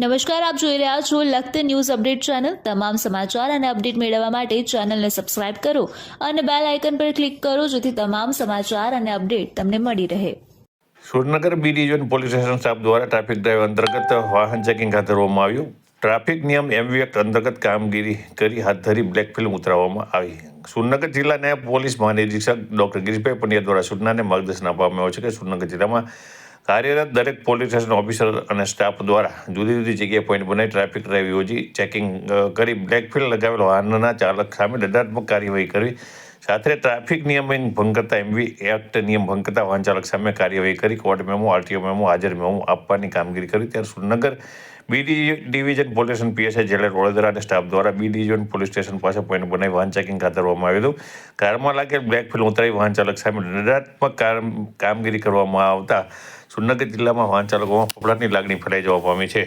નમસ્કાર, આપ જોઈ રહ્યા છો લખત ન્યૂઝ અપડેટ ચેનલ. તમામ સમાચાર અને અપડેટ મેળવવા માટે ચેનલને સબસ્ક્રાઇબ કરો અને બેલ આઇકન પર ક્લિક કરો જેથી તમામ સમાચાર અને અપડેટ તમને મળી રહે. Surnagar B division police station staff દ્વારા ટ્રાફિક ડ્રાઈવ અંતર્ગત વાહન ચેકિંગ હાથ ધરવામાં આવ્યું. ટ્રાફિક નિયમ એમવી એક્ટ અંતર્ગત કામગીરી કરી હાથ ધરી બ્લેક ફિલ્મ ઉતરાવવામાં આવી. સુરનગર જિલ્લા નાયબ પોલીસ મહાનિરીક્ષક ડોક્ટર ગિરીશભાઈ પંડ્યા દ્વારા સૂચનાને માર્ગદર્શન આપવામાં આવ્યું છે કે સુરનગર જિલ્લામાં કાર્યરત દરેક પોલીસ સ્ટેશન ઓફિસર અને સ્ટાફ દ્વારા જુદી જુદી જગ્યાએ પોઈન્ટ બનાવી ટ્રાફિક ડ્રાઈવ યોજી ચેકિંગ કરી બ્લેક ફિલ્ડ લગાવેલ. વાહનના ચાલક સામે દંડાત્મક કાર્યવાહી કરવી. સાથે ટ્રાફિક નિયમન ભંગ કરતા એમવી એક્ટ નિયમ ભંગ કરતા વાહન ચાલક સામે કાર્યવાહી કરી કોર્ટ મેમો આરટીઓ મેમો, હાજર મેમો આપવાની કામગીરી કરી. ત્યારે Surnagar B division police station PSI jailer Vadodara અને સ્ટાફ દ્વારા બી ડિવિઝન પોલીસ સ્ટેશન પાસે પોઈન્ટ બનાવી વાહન ચેકિંગ હાથ ધરવામાં આવ્યું હતું. કારમાં લાગેલ બ્લેક ફિલ્મ ઉતરાવી વાહન ચાલક સામે દંડાત્મક કામ- કામગીરી કરવામાં આવતા સુરનગર જિલ્લામાં વાહન ચાલકોમાં ફફડાટની લાગણી ફેલાઈ જવા પામી છે.